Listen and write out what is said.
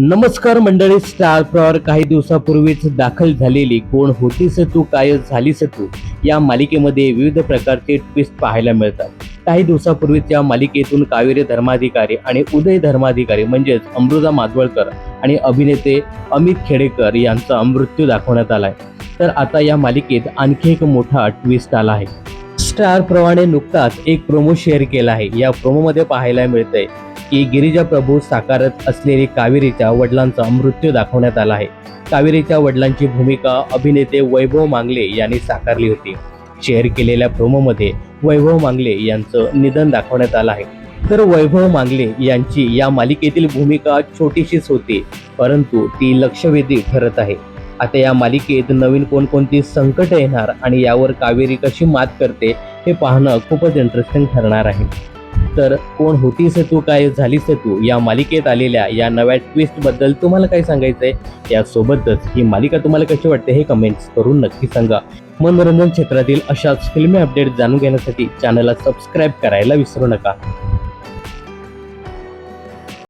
नमस्कार मंडळी स्टार प्रॉर काही दिवसापूर्वीच दाखल झालेली कोण होतीस तू काय झालीस तू या मालिकेमध्ये विविध प्रकारचे ट्विस्ट पाहायला मिळतात. काही दिवसापूर्वीच या मालिकेतून कावेरी धर्माधिकारी आणि उदय धर्माधिकारी म्हणजेच अमृता माधवळकर आणि अभिनेते अमित खेडेकर यांचा मृत्यू दाखवण्यात आलाय. तर आता या मालिकेत आणखी एक मोठा ट्विस्ट आला आहे. स्टार प्रवाणे नुकताच एक प्रोमो शेअर केला आहे. या प्रोमोमध्ये पाहायला मिळतंय की गिरिजा प्रभू साकारत असलेली कावेरीच्या वडिलांचा मृत्यू दाखवण्यात आला आहे. कावेरीच्या वडिलांची भूमिका अभिनेते वैभव मांगले यांनी साकारली होती. शेअर केलेल्या प्रोमोमध्ये वैभव मांगले यांचं निधन दाखवण्यात आलं आहे. तर वैभव मांगले यांची या मालिकेतील भूमिका छोटीशीच होती परंतु ती लक्षवेधी ठरत आहे. आता या मालिकेत नवीन कोणकोणती संकट येणार आणि यावर कावेरी कशी मात करते हे पाहणं खूपच इंटरेस्टिंग ठरणार आहे. तर कोण होतीस तू काय झालीस तू या मालिकेत आलेल्या या नव्या ट्विस्टबद्दल तुम्हाला काय सांगायचं आहे यासोबतच ही मालिका तुम्हाला कशी वाटते हे कमेंट्स करून नक्की सांगा. मनोरंजन क्षेत्रातील अशाच फिल्मी अपडेट जाणून घेण्यासाठी चॅनलला सबस्क्राईब करायला विसरू नका.